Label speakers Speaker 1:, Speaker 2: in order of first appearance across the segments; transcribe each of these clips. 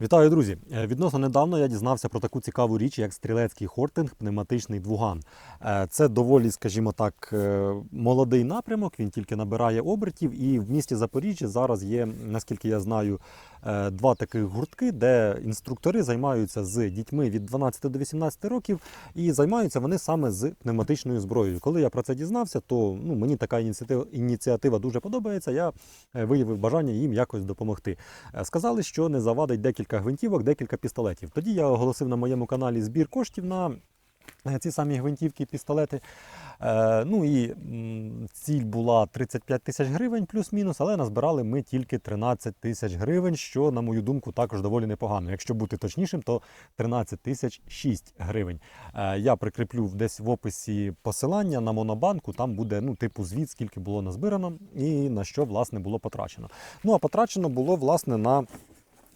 Speaker 1: Вітаю, друзі! Е, Відносно недавно я дізнався про таку цікаву річ, як стрілецький хортинг, пневматичний двуган. Е, Це доволі, скажімо так, е, молодий напрямок. Він тільки набирає обертів. І в місті Запоріжжя зараз є, наскільки я знаю, два таких гуртки, де інструктори займаються з дітьми від 12 до 18 років, і займаються вони саме з пневматичною зброєю. Коли я про це дізнався, то ну, мені така ініціатива, ініціатива дуже подобається. Я е, виявив бажання їм якось допомогти. Е, Сказали, що не завадить декілька гвинтівок, декілька пістолетів. Тоді я оголосив на моєму каналі збір коштів на е, ці самі гвинтівки пістолети. Е, ну і ціль була 35 тисяч гривень плюс-мінус, але назбирали ми тільки 13 тисяч гривень, що, на мою думку, також доволі непогано. Якщо бути точнішим, то 13 тисяч 6 гривень. Е, я прикріплю десь в описі посилання на монобанку, там буде ну, типу звіт, скільки було назбирано і на що власне було потрачено. Ну а потрачено було власне на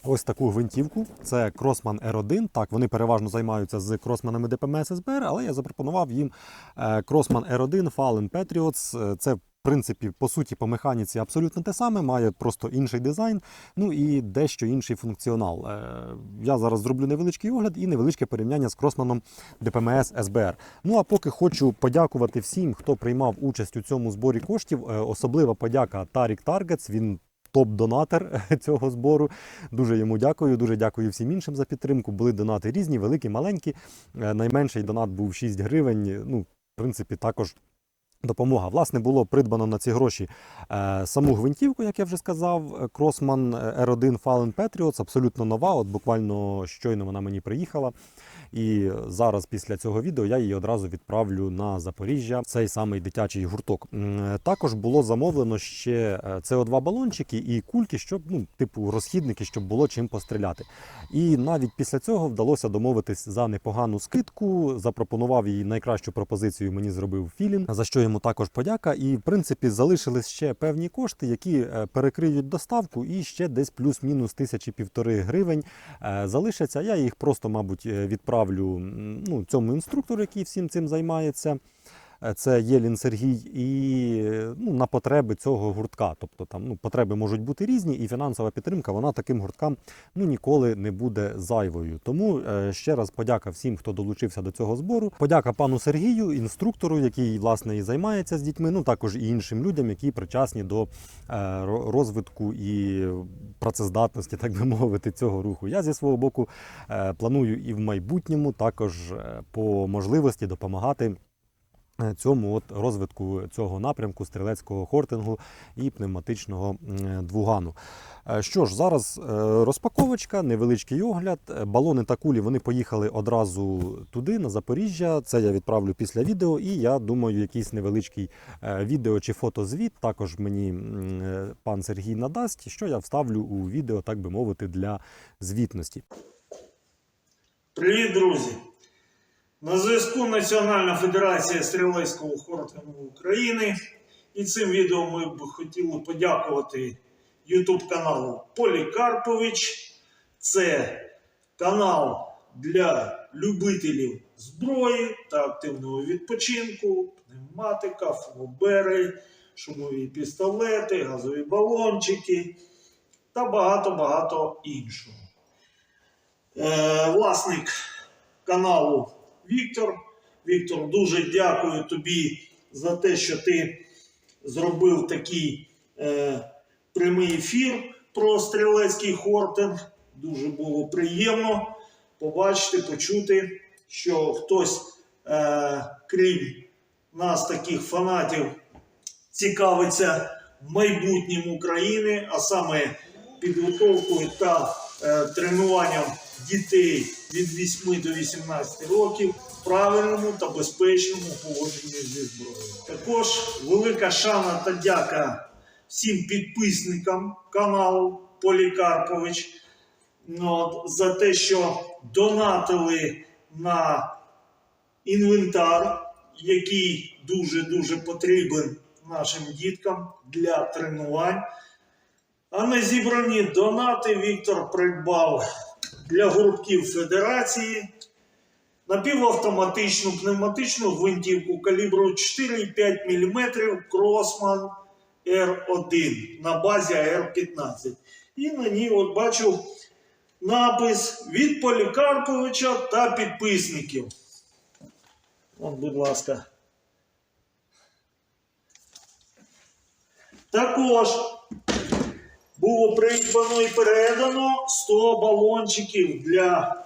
Speaker 1: Ось таку гвинтівку. Це Crossman R1. Так, вони переважно займаються з кросманами ДПМС СБР, але я запропонував їм е, Crossman R1 Fallen Patriots. Е, Це, в принципі, по суті, по механіці абсолютно те саме, має просто інший дизайн, ну і дещо інший функціонал. Е, Я зараз зроблю невеличкий огляд і невеличке порівняння з Crossman ДПМС СБР. Ну а поки хочу подякувати всім, хто приймав участь у цьому зборі коштів. Особлива подяка Тарік Таргетс. Він топ-донатор цього збору. Дуже йому дякую. Дуже дякую всім іншим за підтримку. Були донати різні, великі, маленькі. Е, Найменший донат був 6 гривень. Ну, в принципі, також. Допомога. Власне, було придбано на ці гроші е, саму гвинтівку, як я вже сказав, е, Crossman R1 Fallen Patriots, абсолютно нова. От буквально щойно вона мені приїхала. І зараз, після цього відео, я її одразу відправлю на Запоріжжя, цей самий дитячий гурток. Е, Також було замовлено ще е, СО2 балончики і кульки, щоб ну, типу розхідники, щоб було чим постріляти. І навіть після цього вдалося домовитись за непогану скидку. Запропонував їй найкращу пропозицію. Мені зробив Філін, за що йому також подяка. І в принципі залишились ще певні кошти, які е, перекриють доставку, і ще десь плюс-мінус тисячі півтори гривень е, залишаться. Я їх просто, мабуть, е, відправлю м, ну, цьому інструктору, який всім цим займається. Це Єлін Сергій, і ну, на потреби цього гуртка. Тобто там ну, потреби можуть бути різні, і фінансова підтримка вона таким гурткам ну, ніколи не буде зайвою. Тому е, ще раз подяка всім, хто долучився до цього збору. Подяка пану Сергію, інструктору, який власне і займається з дітьми. Ну також і іншим людям, які причасні до е, розвитку і працездатності, так би мовити, цього руху. Я зі свого боку е, планую і в майбутньому також по можливості допомагати цьому от розвитку цього напрямку стрілецького хортингу і пневматичного двугану. Е, Що ж, зараз е, розпаковочка, невеличкий огляд. Е, Балони та кулі вони поїхали одразу туди, на Запоріжжя. Це я відправлю після відео, і я думаю, якийсь невеличкий е, відео чи фотозвіт також мені е, пан Сергій надасть, що я вставлю у відео, так би мовити, для звітності.
Speaker 2: Привіт, друзі! На зв'язку Національна Федерація стрілецького хортингу України. І цим відео ми б хотіли подякувати YouTube каналу Полікарпович. Це канал для любителів зброї та активного відпочинку, пневматика, флобери, шумові пістолети, газові балончики та багато-багато іншого. Е, власник каналу Віктор. Віктор, дуже дякую тобі за те, що ти зробив такий е, прямий ефір про стрілецький хортинг. Дуже було приємно побачити, почути, що хтось, е, крім нас, таких фанатів, цікавиться майбутнім України, а саме підготовкою та тренуванням дітей від 8 до 18 років в правильному та безпечному поводженні зі зброєю. Також велика шана та дяка всім підписникам каналу Полікарпович ну, за те, що донатили на інвентар, який дуже-дуже потрібен нашим діткам для тренувань. А на зібрані донати Віктор придбав для гуртків Федерації напівавтоматичну пневматичну гвинтівку калібру 4,5 мм Кросман R1 на базі AR-15. І на ній, от бачу, напис від Полікарповича та підписників. От, будь ласка. Також було придбано і передано 100 балончиків для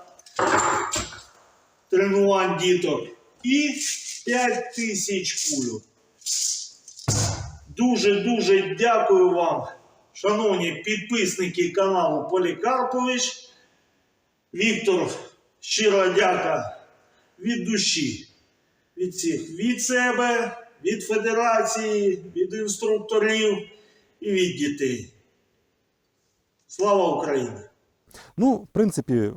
Speaker 2: тренувань діток і 5 тисяч кульок. Дуже-дуже дякую вам, шановні підписники каналу Полікарпович. Віктор, щира дяка від душі, від всіх, від себе, від федерації, від інструкторів і від дітей. Слава Україні!
Speaker 1: Ну, в принципі,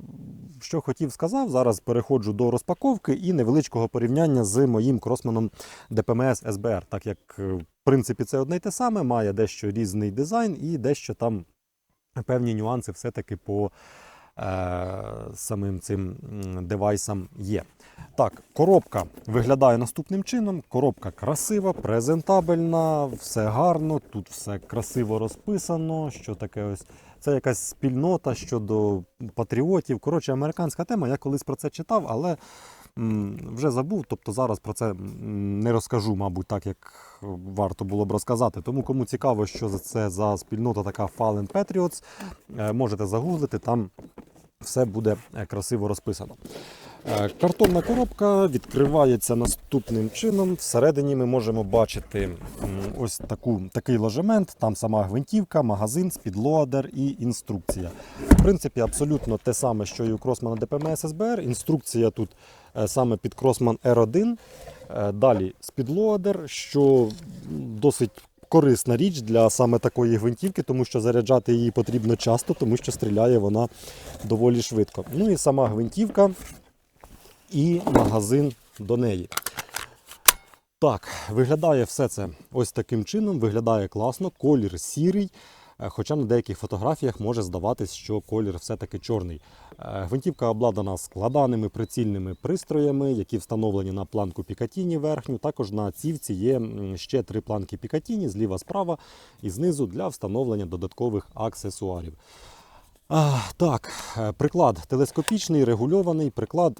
Speaker 1: що хотів, сказав. Зараз переходжу до розпаковки і невеличкого порівняння з моїм кросманом ДПМС СБР, так як, е, в принципі, це одне й те саме, має дещо різний дизайн і дещо там певні нюанси все-таки по е, самим цим девайсам є. Так, коробка виглядає наступним чином. Коробка красива, презентабельна, все гарно, тут все красиво розписано. Що таке ось це якась спільнота щодо патріотів. Коротше, американська тема. Я колись про це читав, але вже забув. Тобто зараз про це не розкажу, мабуть, так як варто було б розказати. Тому кому цікаво, що за це за спільнота така Fallen Patriots, е, можете загуглити там. Все буде е, красиво розписано. Е, Картонна коробка відкривається наступним чином. Всередині ми можемо бачити ось таку, такий ложемент, там сама гвинтівка, магазин, спідлоадер і інструкція. В принципі, абсолютно те саме, що і у Кросмана ДПМС СБР. Інструкція тут е, саме під Кросман R1. Е, Далі спідлоадер, що досить корисна річ для саме такої гвинтівки, тому що заряджати її потрібно часто, тому що стріляє вона доволі швидко. Ну і сама гвинтівка і магазин до неї. Так, виглядає все це ось таким чином, виглядає класно, колір сірий. е, Хоча на деяких фотографіях може здаватись, що колір все-таки чорний. Е, Гвинтівка обладнана складаними прицільними пристроями, які встановлені на планку Пікатіні верхню. Також на цівці є ще три планки Пікатіні зліва справа і знизу для встановлення додаткових аксесуарів. А, так, е, приклад телескопічний, регульований. Приклад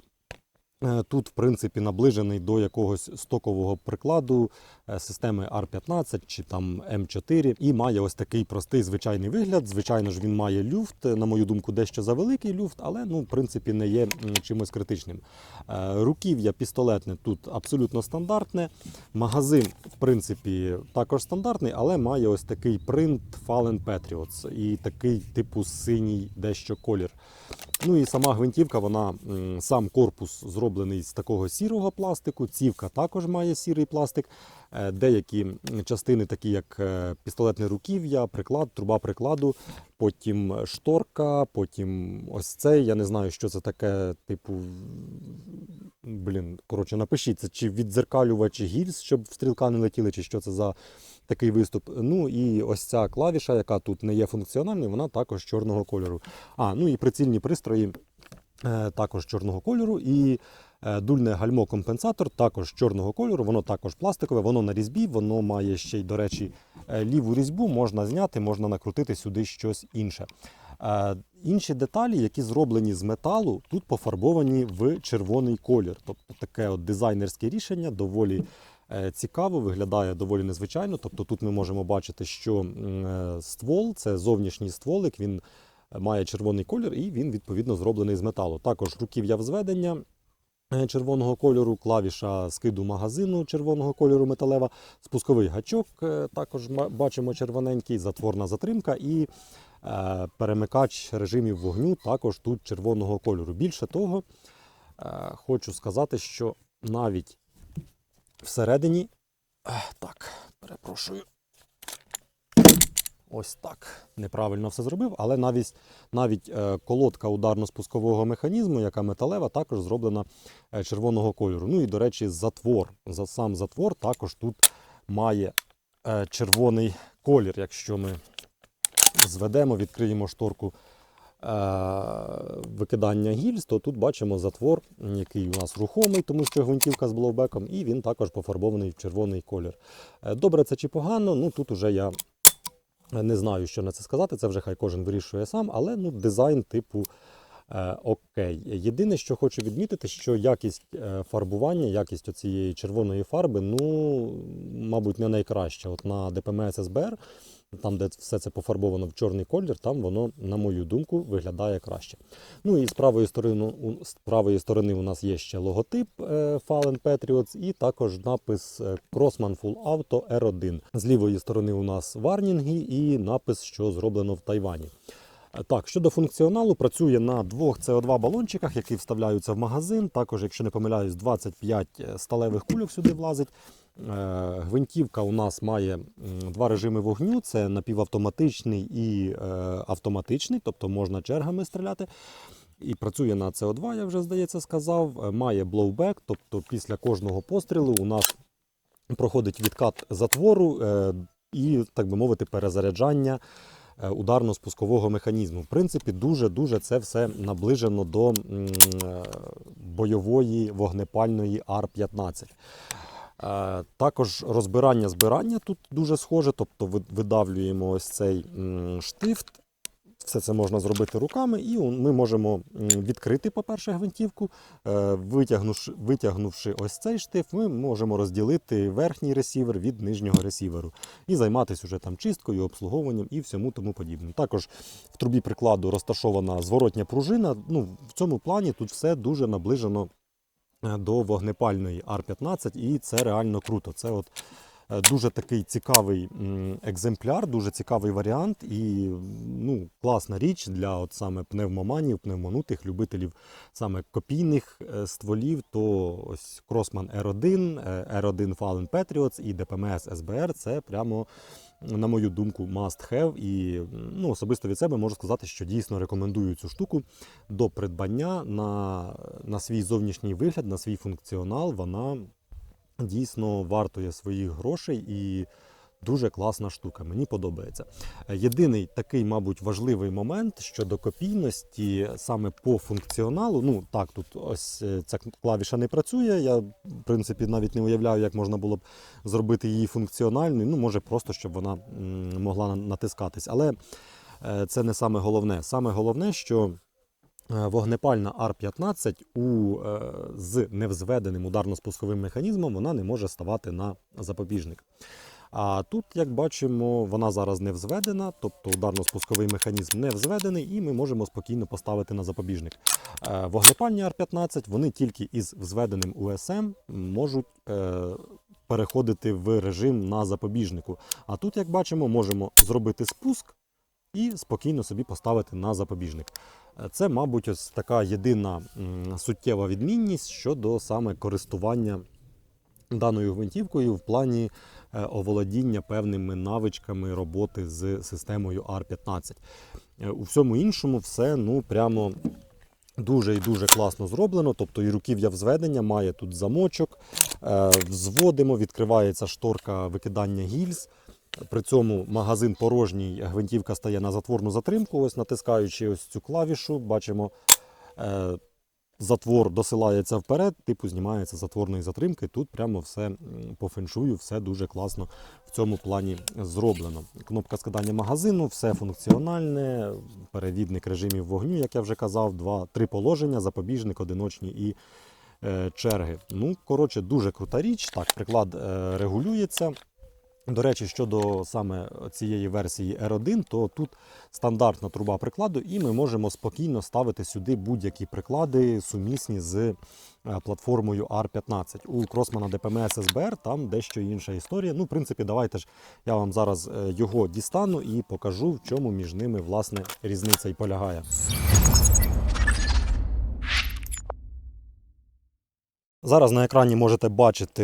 Speaker 1: Тут, в принципі, наближений до якогось стокового прикладу е, системи R15 чи там M4 і має ось такий простий звичайний вигляд. Звичайно ж, він має люфт, е, на мою думку, дещо завеликий люфт, але ну, в принципі не є чимось критичним. Е, Руків'я пістолетне тут абсолютно стандартне. Магазин, в принципі, також стандартний, але має ось такий принт Fallen Patriots і такий типу синій дещо колір. Ну і сама гвинтівка, вона сам корпус зроблений з такого сірого пластику. Цівка також має сірий пластик. Е, Деякі частини, такі як е, пістолетне руків'я, приклад, труба прикладу, потім шторка, потім ось цей. Я не знаю, що це таке, типу. Блін, коротше, напишіть, це чи віддзеркалювач гільз, щоб стрілка не летіли, чи що це за такий виступ. Ну і ось ця клавіша, яка тут не є функціональною, вона також чорного кольору. А, ну і прицільні пристрої е, також чорного кольору. І е, дульне гальмо-компенсатор також чорного кольору, воно також пластикове, воно на різьбі, воно має ще й, до речі, е, ліву різьбу, можна зняти, можна накрутити сюди щось інше. Інші деталі, які зроблені з металу, тут пофарбовані в червоний колір. Тобто таке от дизайнерське рішення доволі цікаво, виглядає доволі незвичайно. Тобто тут ми можемо бачити, що е, ствол це зовнішній стволик, він має червоний колір і він відповідно зроблений з металу. Також руків'я взведення. е, Червоного кольору, клавіша скиду магазину червоного кольору металева, спусковий гачок е, також бачимо червоненький, затворна затримка і е, перемикач режимів вогню також тут червоного кольору. Більше того, е, хочу сказати, що навіть всередині. Так, перепрошую. Ось так. Неправильно все зробив, але навіть, навіть е, колодка ударно-спускового механізму, яка металева, також зроблена е, червоного кольору. Ну і, до речі, затвор. За сам затвор також тут має е, червоний колір. Якщо ми зведемо, відкриємо шторку викидання гільз, то тут бачимо затвор, який у нас рухомий, тому що гвинтівка з блоубеком, і він також пофарбований в червоний колір. Е, Добре це чи погано, ну тут уже я Е, Не знаю, що на це сказати, це вже хай кожен вирішує сам, але ну, дизайн типу е, окей. Єдине, що хочу відмітити, що якість е, фарбування, якість цієї червоної фарби, ну, мабуть, не найкраща. От на ДПМС СБР, там, де все це пофарбовано в чорний колір, там воно, на мою думку, виглядає краще. Ну і з правої сторони, з правої сторони у нас є ще логотип е, Fallen Patriots і також напис е, Crossman Full Auto R1. З лівої сторони у нас варнінги і напис, що зроблено в Тайвані. Е, Так, щодо функціоналу, працює на двох CO2 балончиках, які вставляються в магазин. Також, якщо не помиляюсь, 25 сталевих кульок сюди влазить. Е, Гвинтівка у нас має два режими вогню: це напівавтоматичний і е, автоматичний, тобто можна чергами стріляти. І працює на СО2, я вже здається сказав. Е, Має блоубек, тобто після кожного пострілу у нас проходить відкат затвору е, і, так би мовити, перезаряджання е, ударно-спускового механізму. В принципі, дуже-дуже це все наближено до е, бойової вогнепальної Ар-15. Е, Також розбирання збирання тут дуже схоже, тобто видавлюємо ось цей штифт. Все це можна зробити руками, і ми можемо відкрити, по-перше, гвинтівку. Е, Витягнувши, витягнувши ось цей штифт, ми можемо розділити верхній ресівер від нижнього ресіверу і займатися уже там чисткою, обслуговуванням і всьому тому подібним. Також в трубі прикладу розташована зворотня пружина. Ну, в цьому плані тут все дуже наближено е, до вогнепальної Ар-15, і це реально круто. Це от дуже такий цікавий екземпляр, дуже цікавий варіант і ну, класна річ для от саме пневмоманів, пневмонутих, любителів саме копійних е, стволів. То ось Crossman R1, е, R1 Fallen Patriots і DPMS SBR це прямо. На мою думку, must have. І ну, особисто від себе можу сказати, що дійсно рекомендую цю штуку до придбання на, на свій зовнішній вигляд, на свій функціонал. Вона дійсно вартує своїх грошей і дуже класна штука. Мені подобається. Єдиний такий, мабуть, важливий момент щодо копійності саме по функціоналу. Ну так, тут ось е, ця клавіша не працює. Я, в принципі, навіть не уявляю, як можна було б зробити її функціональною. Ну, може, просто щоб вона могла натискатись. Але е, це не саме головне. Саме головне, що Вогнепальна Ар-15 у, е, з невзведеним ударно-спусковим механізмом вона не може ставати на запобіжник. А тут, як бачимо, вона зараз не взведена, тобто ударно-спусковий механізм не взведений, і ми можемо спокійно поставити на запобіжник. Е, Вогнепальні Ар-15 вони тільки із взведеним УСМ можуть е, переходити в режим на запобіжнику. А тут, як бачимо, можемо зробити спуск і спокійно собі поставити на запобіжник. Е, Це, мабуть, ось така єдина суттєва відмінність щодо саме користування даною гвинтівкою в плані е, оволодіння певними навичками роботи з системою R15. Е, У всьому іншому все ну прямо. Дуже і дуже класно зроблено, тобто і руків'я взведення має тут замочок, взводимо, відкривається шторка викидання гільз. При цьому магазин порожній, гвинтівка стає на затворну затримку. Ось натискаючи ось цю клавішу, бачимо, е, затвор досилається вперед, типу знімається затворної затримки. Тут прямо все по феншую, все дуже класно в цьому плані зроблено. Кнопка скидання магазину, все функціональне, перевідник режимів вогню, як я вже казав, два, три положення, запобіжник, одиночні і е, черги. Ну, коротше, дуже крута річ. Так, приклад е, регулюється. До речі, щодо саме цієї версії R1, то тут стандартна труба прикладу, і ми можемо спокійно ставити сюди будь-які приклади сумісні з е, платформою R15. У Crossman DPMS SBR там дещо інша історія. Ну, в принципі, давайте ж я вам зараз е, його дістану і покажу, в чому між ними власне різниця і полягає. Зараз на екрані можете бачити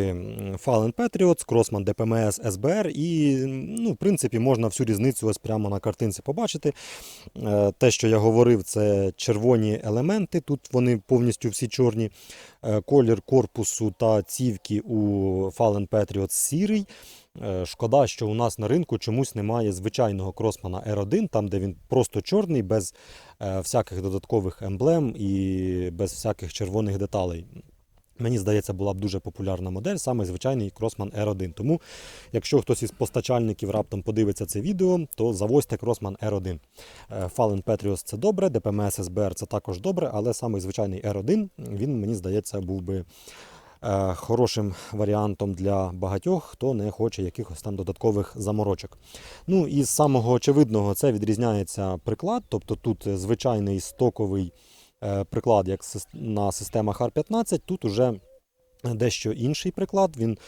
Speaker 1: Fallen Patriots, Crossman DPMS SBR і, ну, в принципі, можна всю різницю ось прямо на картинці побачити. Е, Те, що я говорив, це червоні елементи, тут вони повністю всі чорні. Е, Колір корпусу та цівки у Fallen Patriots сірий. Е, Шкода, що у нас на ринку чомусь немає звичайного кросмана R1, там де він просто чорний, без всяких додаткових емблем і без всяких червоних деталей. Мені здається, була б дуже популярна модель, саме звичайний Crossman R1. Тому, якщо хтось із постачальників раптом подивиться це відео, то завозьте Crossman R1. Е, Fallen Patriots це добре, DPMS SBR це також добре, але саме звичайний R1, він, мені здається, був би е, хорошим варіантом для багатьох, хто не хоче якихось там додаткових заморочок. Ну і з самого очевидного це відрізняється приклад, тобто тут звичайний стоковий приклад, як на системах R15, тут уже дещо інший приклад. Він,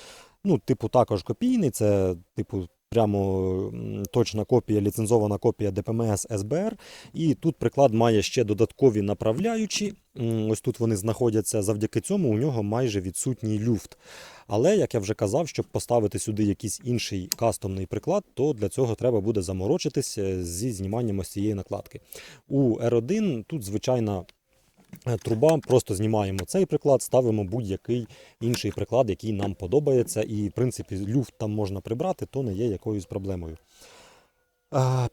Speaker 1: ну, типу, також копійний, це, типу, прямо точна копія, ліцензована копія DPMS SBR. І тут приклад має ще додаткові направляючі. Ось тут вони знаходяться. Завдяки цьому у нього майже відсутній люфт. Але, як я вже казав, щоб поставити сюди якийсь інший кастомний приклад, то для цього треба буде заморочитись е, зі зніманням ось цієї накладки. У R1 тут звичайна е, труба, просто знімаємо цей приклад, ставимо будь-який інший приклад, який нам подобається, і в принципі люфт там можна прибрати, то не є якоюсь проблемою.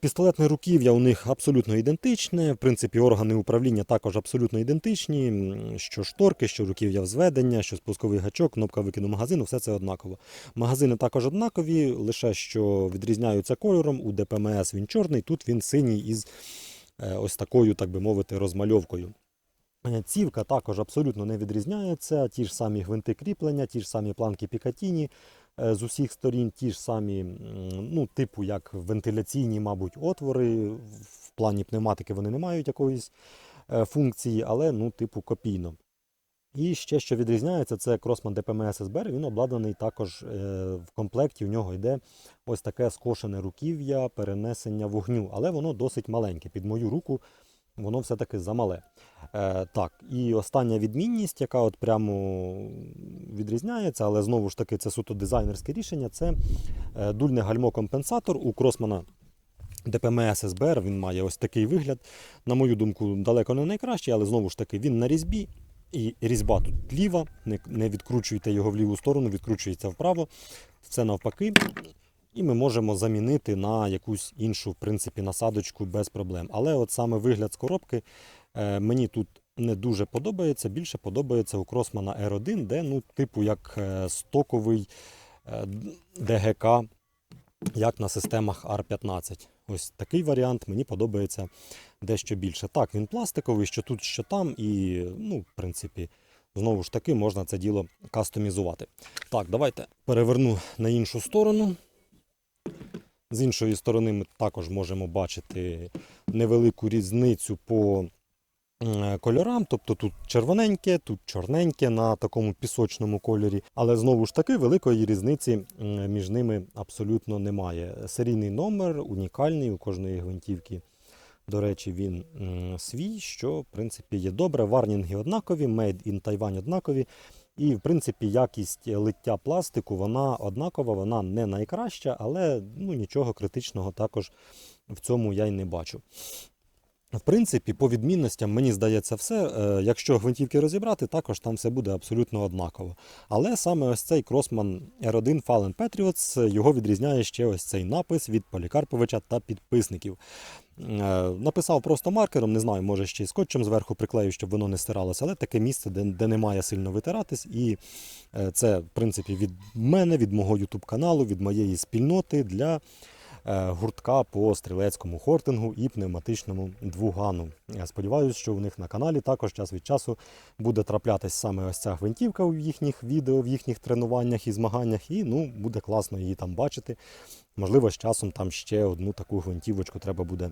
Speaker 1: Пістолетне руків'я у них абсолютно ідентичне. В принципі, органи управління також абсолютно ідентичні. Що шторки, що руків'я взведення, що спусковий гачок, кнопка викиду магазину, все це однаково. Магазини також однакові, лише що відрізняються кольором. У ДПМС він чорний, тут він синій із е, ось такою, так би мовити, розмальовкою. Е, Цівка також абсолютно не відрізняється. Ті ж самі гвинти кріплення, ті ж самі планки Пікатіні е, з усіх сторін, ті ж самі, ну, типу, як вентиляційні, мабуть, отвори. В плані пневматики вони не мають якоїсь е, функції, але ну, типу, копійно. І ще що відрізняється, це Crossman DPMS SBR, він обладнаний також в комплекті. У нього йде ось таке скошене руків'я перенесення вогню, але воно досить маленьке. Під мою руку воно все-таки замале. Е, так, і остання відмінність, яка от прямо відрізняється, але знову ж таки це суто дизайнерське рішення, це е, дульне гальмо-компенсатор у Кросмана DPMS SBR. Він має ось такий вигляд. На мою думку, далеко не найкращий, але знову ж таки він на різьбі. І різьба тут ліва, не відкручуйте його в ліву сторону, відкручується вправо. Це навпаки. І ми можемо замінити на якусь іншу, в принципі, насадочку без проблем. Але от саме вигляд з коробки е, мені тут не дуже подобається. Більше подобається у Кросмана R1, де, ну, типу, як е, стоковий е, ДГК, як на системах R15. Ось такий варіант мені подобається дещо більше. Так, він пластиковий, що тут, що там, і, ну, в принципі, знову ж таки, можна це діло кастомізувати. Так, давайте переверну на іншу сторону. З іншої сторони, ми також можемо бачити невелику різницю по е, кольорам. Тобто тут червоненьке, тут чорненьке на такому пісочному кольорі. Але знову ж таки великої різниці між ними абсолютно немає. Серійний номер унікальний у кожної гвинтівки. До речі, він свій, що в принципі є добре. Варнінги однакові, Made in Taiwan однакові. І, в принципі, якість лиття пластику вона однакова, вона не найкраща, але ну, нічого критичного також в цьому я й не бачу. В принципі, по відмінностям, мені здається, все. Е, Якщо гвинтівки розібрати, також там все буде абсолютно однаково. Але саме ось цей Crossman R1 Fallen Patriots, його відрізняє ще ось цей напис від Полікарповича та підписників. Е, Написав просто маркером, не знаю, може ще й скотчем зверху приклею, щоб воно не стиралося, але таке місце, де, де не сильно витиратись. І е, це, в принципі, від мене, від мого YouTube каналу, від моєї спільноти для гуртка по стрілецькому хортингу і пневматичному двугану. Я сподіваюся, що у них на каналі також час від часу буде траплятись саме ось ця гвинтівка в їхніх відео, в їхніх тренуваннях і змаганнях. І ну, буде класно її там бачити. Можливо, з часом там ще одну таку гвинтівочку треба буде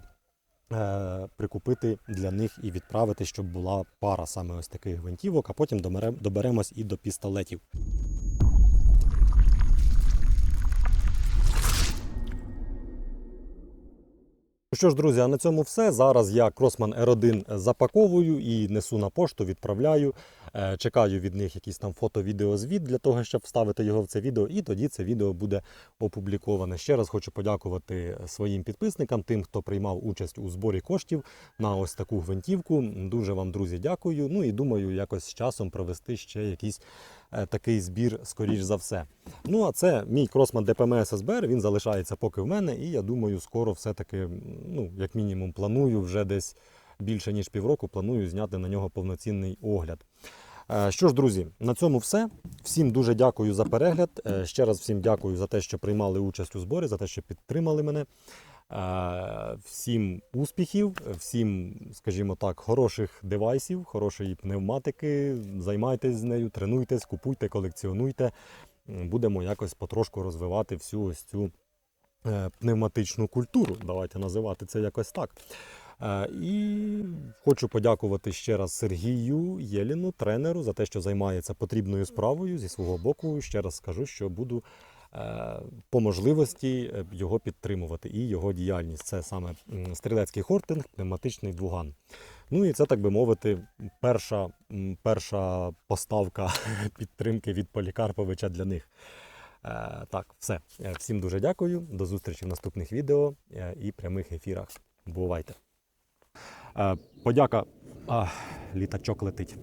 Speaker 1: е, прикупити для них і відправити, щоб була пара саме ось таких гвинтівок, а потім доберемось і до пістолетів. Ну що ж, друзі, а на цьому все. Зараз я Crossman R1 запаковую і несу на пошту, відправляю. Е, Чекаю від них якийсь там фото-відеозвіт для того, щоб вставити його в це відео, і тоді це відео буде опубліковане. Ще раз хочу подякувати своїм підписникам, тим, хто приймав участь у зборі коштів на ось таку гвинтівку. Дуже вам, друзі, дякую. Ну і думаю, якось з часом провести ще якийсь е, такий збір, скоріш за все. Ну а це мій Crossman DPMS SBR, він залишається поки в мене, і я думаю, скоро все-таки, ну, як мінімум, планую вже десь більше ніж півроку, планую зняти на нього повноцінний огляд. Е, Що ж, друзі, на цьому все. Всім дуже дякую за перегляд. Е, Ще раз всім дякую за те, що приймали участь у зборі, за те, що підтримали мене. Е, Всім успіхів, всім, скажімо так, хороших девайсів, хорошої пневматики. Займайтесь з нею, тренуйтесь, купуйте, колекціонуйте. Будемо якось потрошку розвивати всю ось цю е, пневматичну культуру. Давайте називати це якось так. Е, І хочу подякувати ще раз Сергію Єліну, тренеру, за те, що займається потрібною справою. Зі свого боку, ще раз скажу, що буду по можливості е, його підтримувати і його діяльність. Це саме стрілецький хортинг, пневматичний двуган. Ну і це, так би мовити, перша, перша поставка підтримки від Полікарповича для них. Е, Так, все. Е, Всім дуже дякую. До зустрічі в наступних відео е, і прямих ефірах. Бувайте! Е, Подяка. А, літачок летить.